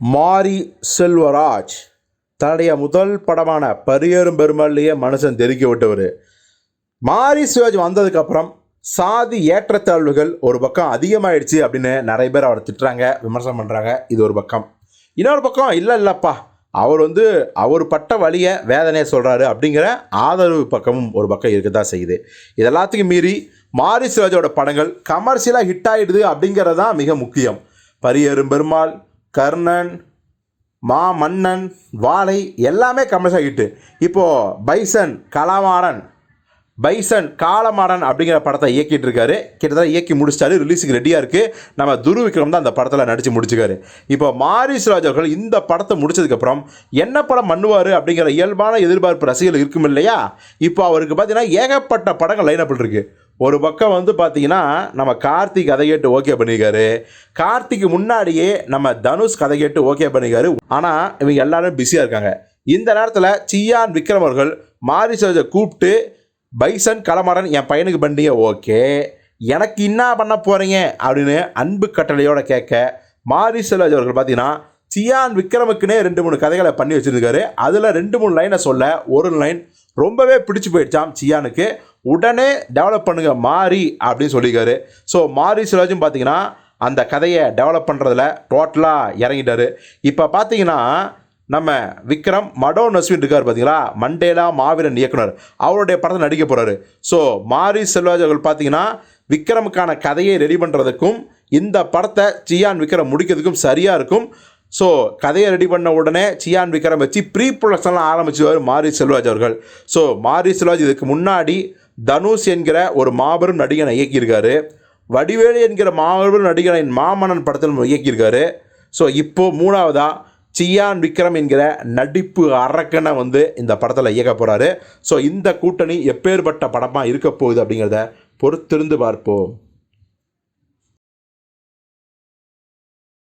மாரி செல்வராஜ் தன்னுடைய முதல் படமான பரியேறும் பெருமாள்லேயே மனுஷன் தெரிக்க விட்டவர். மாரி சிவாஜி வந்ததுக்கப்புறம் சாதி ஏற்றத்தாழ்வுகள் ஒரு பக்கம் அதிகமாயிடுச்சு அப்படின்னு நிறைய பேர் அவரை திட்டுறாங்க விமர்சனம் பண்ணுறாங்க இது ஒரு பக்கம். இன்னொரு பக்கம் இல்லை இல்லைப்பா அவர் வந்து அவர் பட்ட வழியை வேதனையை சொல்கிறாரு அப்படிங்கிற ஆதரவு பக்கமும் ஒரு பக்கம் இருக்க தான் செய்யுது. இது எல்லாத்துக்கும் மீறி மாரி சிவாஜியோட படங்கள் கமர்ஷியலாக ஹிட் ஆகிடுது அப்படிங்கிறது தான் மிக முக்கியம். பரியேறும் பெருமாள் கர்ணன் மா மன்னன் வாழை எல்லாமே கமர்ஷியல் ஆகிட்டு. இப்போது பைசன் கலாமாறன் பைசன் காலமாறன் அப்படிங்கிற படத்தை இயக்கிட்டு இருக்காரு. கிட்டத்தட்ட இயக்கி முடிச்சிட்டாரு ரிலீஸுக்கு ரெடியாக இருக்குது நம்ம துரு விக்ரம் தான் அந்த படத்தில் நடித்து முடிச்சுக்காரு. இப்போ மாரிஸ் ராஜ் அவர்கள் இந்த படத்தை முடிச்சதுக்கப்புறம் என்ன படம் பண்ணுவார் அப்படிங்கிற இயல்பான எதிர்பார்ப்பு ரசிகர்கள் இருக்கும் இல்லையா இப்போ அவருக்கு பார்த்தீங்கன்னா ஏகப்பட்ட படங்கள் லைனப்பில் இருக்குது ஒரு பக்கம் வந்து பார்த்தீங்கன்னா நம்ம கார்த்திக் கதை கேட்டு ஓகே பண்ணியிருக்காரு கார்த்திக்கு முன்னாடியே நம்ம தனுஷ் கதை கேட்டு ஓகே பண்ணியிருக்காரு ஆனால் இவங்க எல்லாரும் பிஸியாக இருக்காங்க. இந்த நேரத்தில் சியான் விக்ரம் அவர்கள் மாரிசோஜை கூப்பிட்டு பைசன் களமாறன் என் பையனுக்கு பண்ணிய ஓகே. எனக்கு என்ன பண்ண போகிறீங்க அப்படின்னு அன்பு கட்டளையோட கேட்க மாரிசெல்வராஜ் அவர்கள் பார்த்தீங்கன்னா சியான் விக்ரமுக்குன்னே ரெண்டு மூணு கதைகளை பண்ணி வச்சுருக்காரு. அதில் ரெண்டு மூணு லைனை சொல்ல ஒரு லைன் ரொம்பவே பிடிச்சி போயிடுச்சாம் சியானுக்கு. உடனே டெவலப் பண்ணுங்க மாரி அப்படின்னு சொல்லியிருக்காரு. ஸோ மாரி சிவாஜும் பார்த்தீங்கன்னா அந்த கதையை டெவலப் பண்ணுறதுல டோட்டலாக இறங்கிட்டாரு. இப்போ பார்த்தீங்கன்னா நம்ம விக்ரம் மடோ நஸ்வின் இருக்கார் பார்த்தீங்களா மண்டேலா மாவீரன் இயக்குனர். அவருடைய படத்தை நடிக்க போகிறாரு ஸோ மாரி செல்வராஜ் அவர்கள் பார்த்தீங்கன்னா விக்ரமுக்கான கதையை ரெடி பண்ணுறதுக்கும் இந்த படத்தை சியான் விக்ரம் முடிக்கிறதுக்கும் சரியாக இருக்கும். ஸோ கதையை ரெடி பண்ண உடனே சியான் விக்ரம் வச்சு ப்ரீ ப்ரொடக்ஷன்லாம் ஆரம்பிச்சுவார் மாரி செல்வாஜ் அவர்கள். ஸோ மாரி செல்வராஜ் இதுக்கு முன்னாடி தனுஷ் என்கிற ஒரு மாபெரும் நடிகனை இயக்கியிருக்காரு. வடிவேலு என்கிற மாபெரும் நடிகனின் மாமன்னன் படத்தில் இயக்கியிருக்காரு. ஸோ இப்போது மூணாவதாக சியான் விக்ரம் என்கிற நடிப்பு அரக்கனை வந்து இந்த படத்தில் இயக்க போகிறாரு ஸோ இந்த கூட்டணி எப்பேற்பட்ட படமாக இருக்க போகுது அப்படிங்கிறத பொறுத்திருந்து பார்ப்போம்.